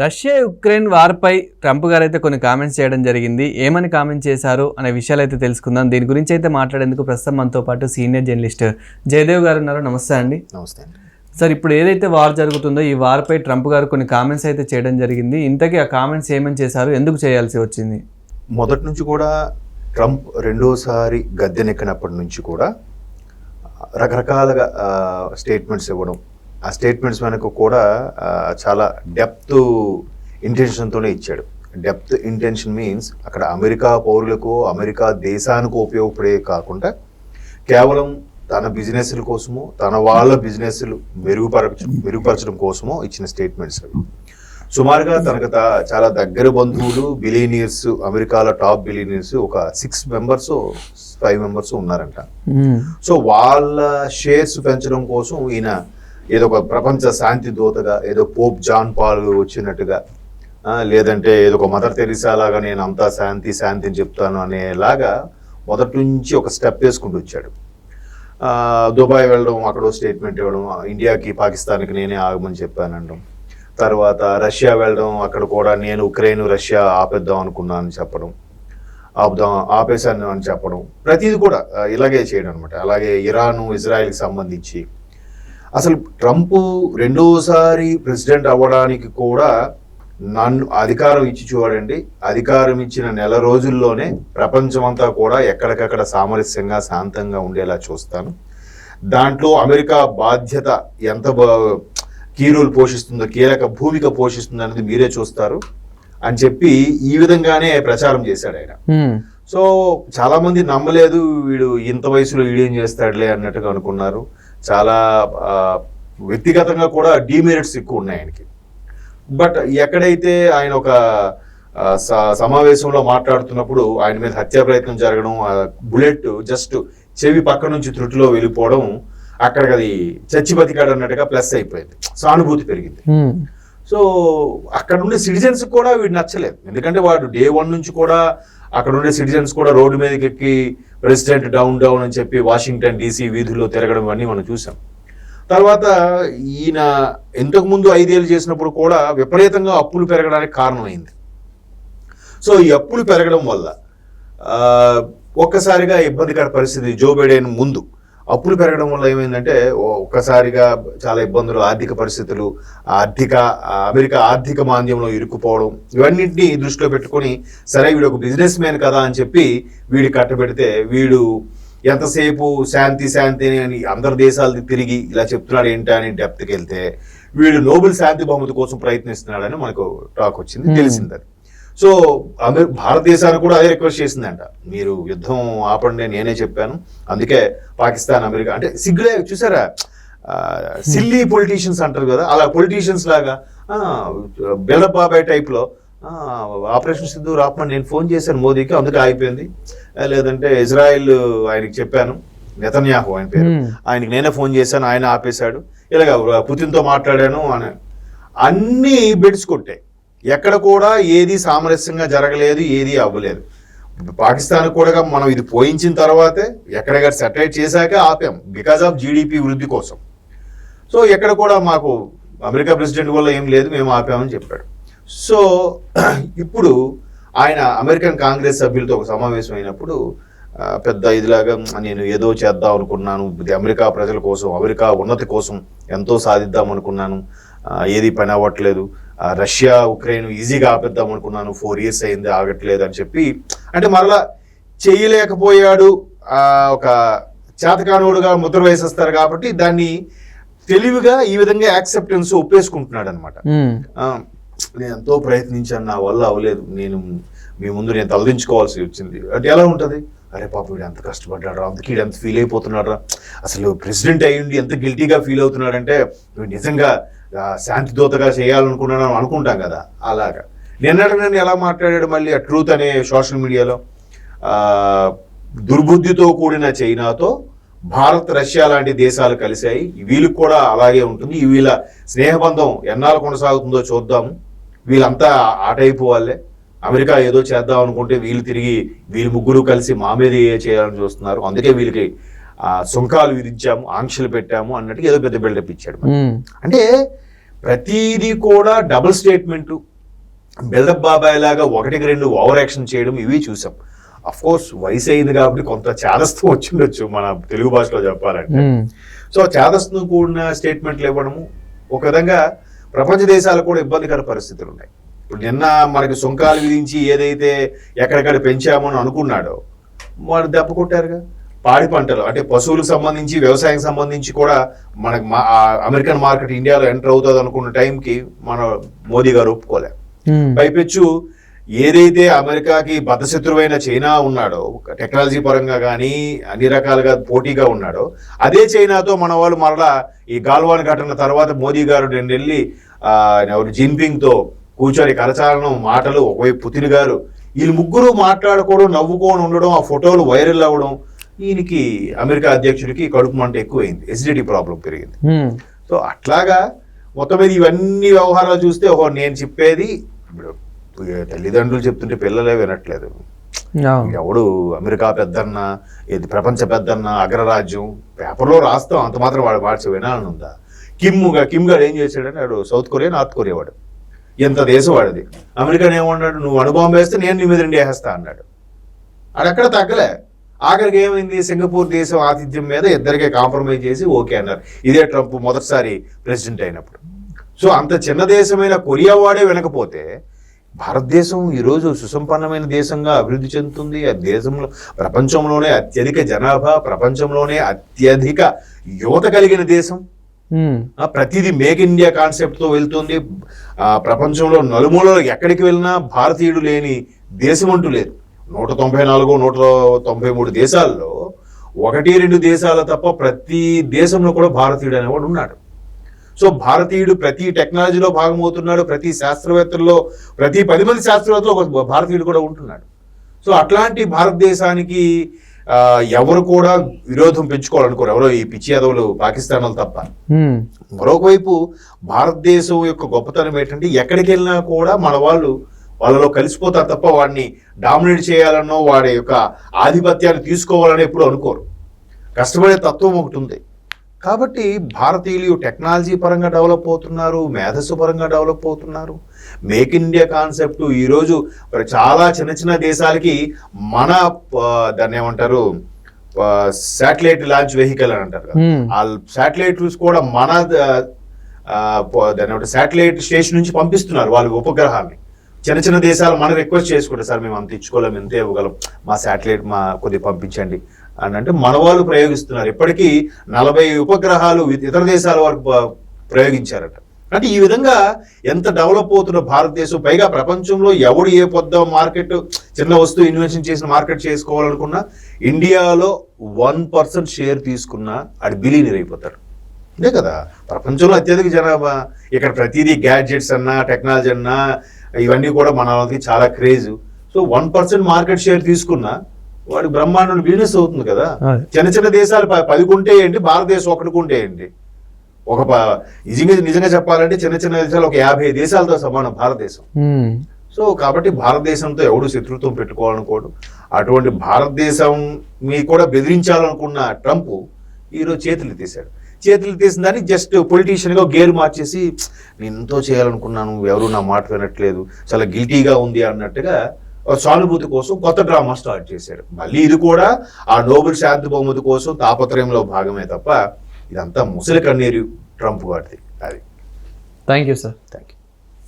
Russia Ukraine వార్పై Trump గారు అయితే కొన్ని కామెంట్స్ చేయడం జరిగింది. ఏమని కామెంట్ చేశారు అనే విషయాలు అయితే తెలుసుకుందాం. దీని గురించి అయితే మాట్లాడేందుకు ప్రస్తుతం మనతో పాటు సీనియర్ జర్నలిస్ట్ జయదేవ్ గారు ఉన్నారు. నమస్తే అండి. నమస్తే సార్ ఇప్పుడు ఏదైతే వార్ జరుగుతుందో ఈ వార్పై ట్రంప్ గారు కొన్ని కామెంట్స్ అయితే చేయడం జరిగింది. ఇంతకీ ఆ కామెంట్స్ ఏమని చేశారు? ఎందుకు చేయాల్సి వచ్చింది? మొదటి నుంచి కూడా ట్రంప్ రెండోసారి గద్దెనెక్కినప్పటి నుంచి కూడా రకరకాలుగా స్టేట్మెంట్స్ ఇవ్వడం ఆ స్టేట్మెంట్స్ వెనక కూడా చాలా డెప్త్ ఇంటెన్షన్తోనే ఇచ్చాడు. డెప్త్ ఇంటెన్షన్ మీన్స్ అక్కడ అమెరికా పౌరులకు అమెరికా దేశానికి ఉపయోగపడే కాకుండా కేవలం తన బిజినెస్ల కోసము తన వాళ్ళ బిజినెస్లు మెరుగుపరచ మెరుగుపరచడం కోసమో ఇచ్చిన స్టేట్మెంట్స్ అవి. సుమారుగా తనకు చాలా దగ్గర బంధువులు బిలీనియర్స్ అమెరికాలో టాప్ బిలీనియర్స్ ఒక సిక్స్ మెంబర్స్ ఫైవ్ మెంబర్స్ ఉన్నారంట. సో వాళ్ళ షేర్స్ పెంచడం కోసం ఈయన ఏదో ఒక ప్రపంచ శాంతి దూతగా ఏదో పోప్ జాన్ పాల్ వచ్చినట్టుగా లేదంటే ఏదో ఒక మదర్ తెరిసా లాగా నేను అంతా శాంతి శాంతి అని చెప్తాను అనేలాగా మొదటి నుంచి ఒక స్టెప్ వేసుకుంటూ వచ్చాడు. దుబాయ్ వెళ్ళడం అక్కడో స్టేట్మెంట్ ఇవ్వడం ఇండియాకి పాకిస్తాన్కి నేనే ఆగమని చెప్పానండం. తర్వాత రష్యా వెళ్ళడం అక్కడ కూడా నేను ఉక్రెయిన్ రష్యా ఆపేద్దాం అనుకున్నాను అని చెప్పడం ఆపుదాం ఆపేశాను అని చెప్పడం ప్రతిదీ కూడా ఇలాగే చేయడం అనమాట అలాగే ఇరాను ఇజ్రాయెల్కి సంబంధించి అసలు ట్రంప్ రెండోసారి ప్రెసిడెంట్ అవ్వడానికి కూడా నన్ను అధికారం ఇచ్చి చూడండి. అధికారం ఇచ్చిన నెల రోజుల్లోనే ప్రపంచమంతా కూడా ఎక్కడికక్కడ సామరస్యంగా శాంతంగా ఉండేలా చూస్తాను. దాంట్లో అమెరికా బాధ్యత ఎంత బా- కీ రోల్ పోషిస్తుందో కీలక భూమిక పోషిస్తుందో అనేది మీరే చూస్తారు అని చెప్పి ఈ విధంగానే ప్రచారం చేశాడు ఆయన. సో చాలా మంది నమ్మలేదు వీడు ఇంత వయసులో వీడేం చేస్తాడులే అన్నట్టుగా అనుకున్నారు. చాలా వ్యక్తిగతంగా కూడా డిమెరిట్స్ ఎక్కువ ఉన్నాయి ఆయనకి. బట్ ఎక్కడైతే ఆయన ఒక సమావేశంలో మాట్లాడుతున్నప్పుడు ఆయన మీద హత్యా ప్రయత్నం జరగడం ఆ బుల్లెట్ జస్ట్ చెవి పక్క నుంచి త్రుటిలో వెళ్ళిపోవడం అక్కడికి అది చచ్చి బతికాడు అన్నట్టుగా ప్లస్ అయిపోయింది. సానుభూతి పెరిగింది. సో అక్కడ ఉండే సిటిజన్స్ కూడా వీడు నచ్చలేదు. ఎందుకంటే వాడు డే వన్ నుంచి కూడా అక్కడ ఉండే సిటిజన్స్ కూడా రోడ్డు మీదకి ఎక్కి ప్రెసిడెంట్ డౌన్ డౌన్ అని చెప్పి వాషింగ్టన్ డీసీ వీధుల్లో తిరగడం అన్నీ మనం చూసాం. తర్వాత ఈయన ఇంతకుముందు ఐదేళ్ళు చేసినప్పుడు కూడా విపరీతంగా అప్పులు పెరగడానికి కారణమైంది. సో ఈ అప్పులు పెరగడం వల్ల ఒక్కసారిగా ఇబ్బందికర పరిస్థితి జో బైడెన్ ముందు. అప్పులు పెరగడం వల్ల ఏమైందంటే ఒక్కసారిగా చాలా ఇబ్బందులు ఆర్థిక పరిస్థితులు ఆర్థిక అమెరికా ఆర్థిక మాంద్యంలో ఇరుక్కుపోవడం ఇవన్నింటినీ దృష్టిలో పెట్టుకొని సరే వీడు ఒక బిజినెస్ మ్యాన్ కదా అని చెప్పి వీడి కట్టబెడితే వీడు ఎంతసేపు శాంతి శాంతి అని అందరి దేశాలు తిరిగి ఇలా చెప్తున్నాడు ఏంటి అని డెప్త్కి వెళ్తే వీడు నోబెల్ శాంతి బహుమతి కోసం ప్రయత్నిస్తున్నాడని మనకు టాక్ వచ్చింది. తెలిసింది అది సో అమెరి భారతదేశానికి కూడా అదే రిక్వెస్ట్ చేసిందంట. మీరు యుద్ధం ఆపండి నేనే చెప్పాను. అందుకే పాకిస్తాన్ అమెరికా అంటే సిగ్గులే చూసారా? సిల్లీ పొలిటీషియన్స్ అంటారు కదా అలా పొలిటీషియన్స్ లాగా బిల్డప్ బాబాయ్ టైప్లో ఆపరేషన్ సింధు రాపమని నేను ఫోన్ చేశాను మోదీకి అందుకే ఆగిపోయింది. లేదంటే ఇజ్రాయెల్ ఆయనకి చెప్పాను నెతన్యాహు ఆయన పేరు. ఆయనకి నేనే ఫోన్ చేశాను ఆయన ఆపేశాడు. ఇలాగ పుతిన్తో మాట్లాడాను అని. అన్నీ బెడ్స్ కొట్టాయి. ఎక్కడ కూడా ఏది సామరస్యంగా జరగలేదు ఏది అవ్వలేదు. పాకిస్తాన్ కూడా మనం ఇది పోయించిన తర్వాతే ఎక్కడెక్కడ సెటరేట్ చేశాక ఆపాం బికాజ్ ఆఫ్ జీడిపి వృద్ధి కోసం. సో ఎక్కడ కూడా మాకు అమెరికా ప్రెసిడెంట్ వల్ల ఏం లేదు మేము ఆపామని చెప్పాడు. సో ఇప్పుడు ఆయన అమెరికన్ కాంగ్రెస్ సభ్యులతో ఒక సమావేశం అయినప్పుడు పెద్ద ఇదిలాగా నేను ఏదో చేద్దాం అనుకున్నాను అమెరికా ప్రజల కోసం అమెరికా ఉన్నతి కోసం ఎంతో సాధిద్దాం అనుకున్నాను ఏది పని అవ్వట్లేదు రష్యా ఉక్రెయిన్ ఈజీగా ఆపేద్దాం అనుకున్నాను. ఫోర్ ఇయర్స్ అయింది ఆగట్లేదు అని చెప్పి. అంటే మరలా చేయలేకపోయాడు ఆ, ఒక చేతకానుడుగా ముద్ర వేసేస్తారు కాబట్టి దాన్ని తెలివిగా ఈ విధంగా యాక్సెప్టెన్స్ ఒప్పేసుకుంటున్నాడు అనమాట నేను ఎంతో ప్రయత్నించాను నా వల్ల అవ్వలేదు నేను మీ ముందు నేను తలదించుకోవాల్సి వచ్చింది. అంటే ఎలా ఉంటుంది? అరే పాప వీడు ఎంత కష్టపడ్డాడు అందుకే వీడు ఎంత ఫీల్ అయిపోతున్నాడు అసలు ప్రెసిడెంట్ అయ్యుండి ఎంత గిల్టీగా ఫీల్ అవుతున్నాడంటే వీడు నిజంగా శాంతి దూతగా చేయాలనుకున్నాను అనుకుంటాం కదా అలాగా. నిన్నటి నేను ఎలా మాట్లాడాడు మళ్ళీ ఆ ట్రూత్ అనే సోషల్ మీడియాలో దుర్బుద్ధితో కూడిన చైనాతో భారత్ రష్యా లాంటి దేశాలు కలిశాయి. వీళ్ళకి కూడా అలాగే ఉంటుంది. వీళ్ళ స్నేహబంధం ఎన్నాళ్ళు కొనసాగుతుందో చూద్దాము. వీళ్ళంతా ఆట అయిపోవాలే అమెరికా ఏదో చేద్దాం అనుకుంటే వీళ్ళు తిరిగి వీళ్ళు ముగ్గురు కలిసి మా మీద ఏ చేయాలని చూస్తున్నారు. అందుకే వీళ్ళకి ఆ, సుంకాలు విధించాము ఆంక్షలు పెట్టాము అన్నట్టు ఏదో పెద్ద బిల్డప్ ఇచ్చాడు అంటే ప్రతిదీ కూడా డబుల్ స్టేట్మెంట్ బిల్డప్ బాబాయ్ లాగా ఒకటికి రెండు ఓవర్ యాక్షన్ చేయడం ఇవి చూసాం. అఫ్ కోర్స్ వయసు అయింది కాబట్టి కొంత చేదస్తం వచ్చిండొచ్చు మన తెలుగు భాషలో చెప్పాలంటే. సో చేదస్తం కూడిన స్టేట్మెంట్లు ఇవ్వడము ఒక విధంగా ప్రపంచ దేశాలకు కూడా ఇబ్బందికర పరిస్థితులు ఉన్నాయి. ఇప్పుడు నిన్న మనకి సుంకాలు విధించి ఏదైతే ఎక్కడెక్కడ పెంచామో అని అనుకున్నాడో వాడు దెబ్బ కొట్టారుగా పాడి పంటలు అంటే పశువులకు సంబంధించి వ్యవసాయం సంబంధించి కూడా మనకి అమెరికన్ మార్కెట్ ఇండియాలో ఎంటర్ అవుతుంది అనుకున్న టైంకి మన మోదీ గారు ఒప్పుకోలే. పైపెచ్చు ఏదైతే అమెరికాకి బద్ధశత్రువైన చైనా ఉన్నాడో టెక్నాలజీ పరంగా కానీ అన్ని రకాలుగా పోటీగా ఉన్నాడో అదే చైనాతో మన వాళ్ళు మరలా ఈ గాల్వాన్ ఘటన తర్వాత మోదీ గారు నేను వెళ్ళి ఆ, ఎవరు జిన్పింగ్తో కూర్చొని కరచాలనం మాటలు ఒకవైపు పుతిన్ గారు. వీళ్ళు ముగ్గురు మాట్లాడుకోవడం నవ్వుకోవడం ఉండడం ఆ ఫోటోలు వైరల్ అవ్వడం ఈయనకి అమెరికా అధ్యక్షుడికి కడుపు మంట ఎక్కువైంది. ఎసిడిటీ ప్రాబ్లం పెరిగింది. సో అట్లాగా మొత్తం మీద ఇవన్నీ వ్యవహారాలు చూస్తే ఓహో నేను చెప్పేది ఇప్పుడు తల్లిదండ్రులు చెప్తుంటే పిల్లలే వినట్లేదు. ఎవడు అమెరికా పెద్దన్న ఇది ప్రపంచ పెద్దన్న అగ్రరాజ్యం పేపర్లో రాస్తాం అంత మాత్రం వాడు వాడ్చి వినాలని ఉందా? కిమ్గా కిమ్ గారు ఏం చేశాడంటే వాడు సౌత్ కొరియా నార్త్ కొరియా వాడు. ఎంత దేశం వాడిది అమెరికా ఏమన్నాడు? నువ్వు అణుబాంబు వేస్తే నేను నీ మీద రెండు వేసేస్తా అన్నాడు. అక్కడ తగ్గలే. ఆఖరికి ఏమైంది? సింగపూర్ దేశం ఆతిథ్యం మీద ఇద్దరికే కాంప్రమైజ్ చేసి ఓకే అన్నారు. ఇదే ట్రంప్ మొదటిసారి ప్రెసిడెంట్ అయినప్పుడు. సో అంత చిన్న దేశమైన కొరియా వాడే వినకపోతే భారతదేశం ఈరోజు సుసంపన్నమైన దేశంగా అభివృద్ధి చెందుతుంది. ఆ దేశంలో ప్రపంచంలోనే అత్యధిక జనాభా ప్రపంచంలోనే అత్యధిక యువత కలిగిన దేశం. ప్రతిదీ మేక్ ఇండియా కాన్సెప్ట్తో వెళ్తుంది. ఆ, ప్రపంచంలో నలుమూలలో ఎక్కడికి వెళ్ళినా భారతీయుడు లేని దేశం అంటూ లేదు. నూట తొంభై నాలుగు నూట తొంభై మూడు దేశాల్లో ఒకటి రెండు దేశాల తప్ప ప్రతి దేశంలో కూడా భారతీయుడు అనేవాడు ఉన్నాడు. సో భారతీయుడు ప్రతి టెక్నాలజీలో భాగమవుతున్నాడు ప్రతి శాస్త్రవేత్తల్లో ప్రతి పది మంది శాస్త్రవేత్తలు ఒక భారతీయుడు కూడా ఉంటున్నాడు. సో అట్లాంటి భారతదేశానికి ఎవరు కూడా విరోధం పెంచుకోవాలనుకోరు. ఎవరో ఈ పిచ్చి యాదవులు పాకిస్తాన్ వాళ్ళు తప్ప. మ్మ్. మరొక వైపు భారతదేశం యొక్క గొప్పతనం ఏంటంటే ఎక్కడికి వెళ్ళినా కూడా మన వాళ్ళు వాళ్ళలో కలిసిపోతారు తప్ప వాడిని డామినేట్ చేయాలనో వాడి యొక్క ఆధిపత్యాన్ని తీసుకోవాలని ఎప్పుడు అనుకోరు. కష్టపడే తత్వం ఒకటి ఉంది. కాబట్టి భారతీయులు టెక్నాలజీ పరంగా డెవలప్ అవుతున్నారు మేధస్సు పరంగా డెవలప్ అవుతున్నారు. మేక్ ఇన్ ఇండియా కాన్సెప్ట్ ఈరోజు చాలా చిన్న చిన్న దేశాలకి మన దాన్ని ఏమంటారు శాటిలైట్ లాంచ్ వెహికల్ అని అంటారు. ఆ శాటిలైట్స్ కూడా మన ఏమంటారు శాటిలైట్ స్టేషన్ నుంచి పంపిస్తున్నారు వాళ్ళ ఉపగ్రహాన్ని. చిన్న చిన్న దేశాలు మనం రిక్వెస్ట్ చేసుకుంటారు సార్ మేము అంత ఇచ్చుకోలేం ఎంత ఇవ్వగలం? మా శాటిలైట్ మా కొద్దిగా పంపించండి. అని అంటే మన వాళ్ళు ప్రయోగిస్తున్నారు. ఇప్పటికీ నలభై ఉపగ్రహాలు ఇతర దేశాల వరకు ప్రయోగించారట. అంటే ఈ విధంగా ఎంత డెవలప్ అవుతున్న భారతదేశం పైగా ప్రపంచంలో ఎవడు ఏ పొద్ద మార్కెట్ చిన్న వస్తువు ఇన్వెన్షన్ చేసిన మార్కెట్ చేసుకోవాలనుకున్నా ఇండియాలో వన్ పర్సెంట్ షేర్ తీసుకున్నా అది బిలీనియర్ అయిపోతారు. అంతే కదా? ప్రపంచంలో అత్యధిక జనాభా. ఇక్కడ ప్రతిదీ గ్యాడ్జెట్స్ అన్నా టెక్నాలజీ అన్నా ఇవన్నీ కూడా మన వాళ్ళకి చాలా craze. So one percent market share తీసుకున్నా వాడి బ్రహ్మాండం బిజినెస్ అవుతుంది కదా. చిన్న చిన్న దేశాలు పది కొంటే ఏంటి భారతదేశం ఒకటి కొంటే ఏంటి ఒక నిజంగా నిజంగా చెప్పాలంటే చిన్న చిన్న దేశాలు ఒక యాభై దేశాలతో సమానం భారతదేశం. సో కాబట్టి భారతదేశంతో ఎవడు శత్రుత్వం పెట్టుకోవాలనుకోడు. అటువంటి భారతదేశం మీ కూడా బెదిరించాలనుకున్న ట్రంప్ ఈరోజు చేతులు తీశాడు. చేతులు తీసిన దాన్ని జస్ట్ పొలిటీషియన్గా గేర్ మార్చేసి నేను ఎంతో చేయాలనుకున్నాను ఎవరు నా మాట వినట్లేదు చాలా గిల్టీగా ఉంది అన్నట్టుగా సానుభూతి కోసం కొత్త డ్రామా స్టార్ట్ చేశాడు మళ్ళీ ఇది కూడా ఆ నోబెల్ శాంతి బహుమతి కోసం తాపత్రయంలో భాగమే తప్ప ఇదంతా ముసలి కన్నీరు ట్రంప్ వాడిది అది. Thank you sir thank you